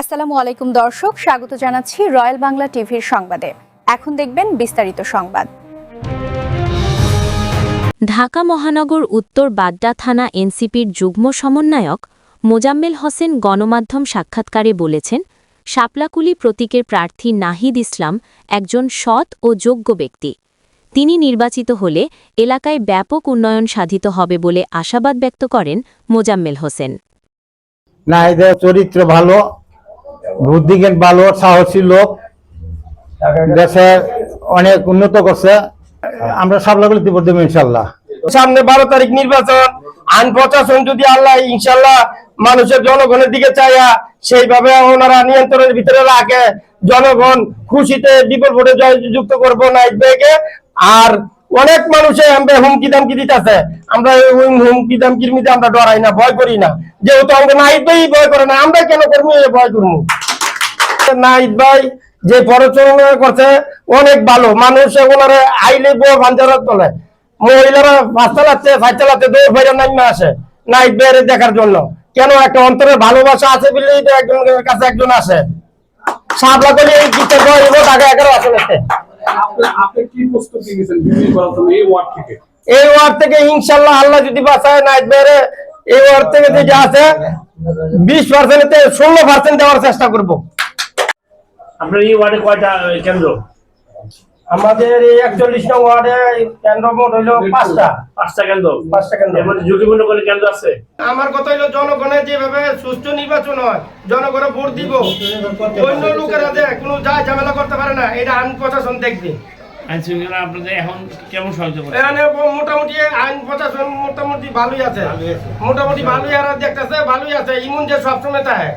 আসসালামু আলাইকুম দর্শক স্বাগত জানাচ্ছি রয়্যাল বাংলা টিভির সংবাদে। এখন দেখবেন বিস্তারিত সংবাদ। ঢাকা মহানগর উত্তর বাড্ডা থানা এনসিপির যুগ্ম সমন্বয়ক মোজাম্মেল হোসেন গণমাধ্যম সাক্ষাৎকারে বলেছেন শাপলাকুলি প্রতীকের প্রার্থী নাহিদ ইসলাম একজন সৎ ও যোগ্য ব্যক্তি। তিনি নির্বাচিত হলে এলাকায় ব্যাপক উন্নয়ন সাধিত হবে বলে আশাবাদ ব্যক্ত করেন মোজাম্মেল হোসেন। না এদের চরিত্র ভালো বুদ্ধিজ্ঞান ভালো, সাহসী লোক। দেশে অনেক উন্নত করছে। আমরা সাবলাগুলি দিব দেবো ইনশাল্লাহ সামনে বারো তারিখ নির্বাচন। আইন প্রশাসন যদি আল্লাহ ইনশাল্লাহ মানুষের জনগণের দিকে চাইয়া সেইভাবে ওনারা নিয়ন্ত্রণের ভিতরে রাখে। জনগণ খুশিতে বিপুল ভোটে জয়যুক্ত করব নাইট ব্যাগে আর অনেক মানুষে আমরা হুমকি দামকি দিতেছে। আমরা হুমকি দামকির মধ্যে আমরা ডরাই না, ভয় করি না। যেহেতু আমরা নাইট ভাই ভয় করে না, আমরা কেন করব ভয় করব? নাইট ভাই যে পরিচালনা করছে অনেক ভালো। মানুষ ওনারা আইলে বউ ভাঞ্জারাত বলে। মহিলারা সাইড চালাচ্ছে দৌড় ফেরে নাইমে আসে। নাইট ভাইয়ের দেখার জন্য। কেন? একটা অন্তরের ভালোবাসা আছে বলেই তো একজনের কাছে একজন আসে। সাবলা এই আগে এগারো আসলে আপনি আপনি কি প্রস্তুতি নিয়েছেন বিজয়ী করার জন্য এই ওয়ার্ড থেকে? এই ওয়ার্ড থেকে ইনশাল্লাহ আল্লাহ যদি বাঁচায় নাইট ভাইয়ের এই ওয়ার্ড থেকে যে আছে বিশ পার্সেন্ট ষোলো পার্সেন্ট দেওয়ার চেষ্টা করব। আপনার এই ওয়ার্ডে কয়টা কেন্দ্র? আমাদের এই একচল্লিশ নং ওয়ার্ডে কেন্দ্র মোট হইল পাঁচটা। পাঁচটা কেন্দ্র। পাঁচটা কেন্দ্র। এর মধ্যে ঝুঁকিপূর্ণ কোনো কেন্দ্র আছে? আমার কথা হইল জনগণের যেভাবে সুষ্ঠু নির্বাচন হয় জনগণে ভোট দিব অন্য লোকেরা যে কোনো যা ঝামেলা করতে পারে না এটা আইন প্রশাসন দেখবে। আইন শৃঙ্খলা আপনাদের এখন কেমন করে এখানে মোটামুটি আইন প্রশাসন মোটামুটি ভালোই আছে। মোটামুটি ভালোই আর দেখতেছে ভালোই আছে ইমন যে সবসময় থাকে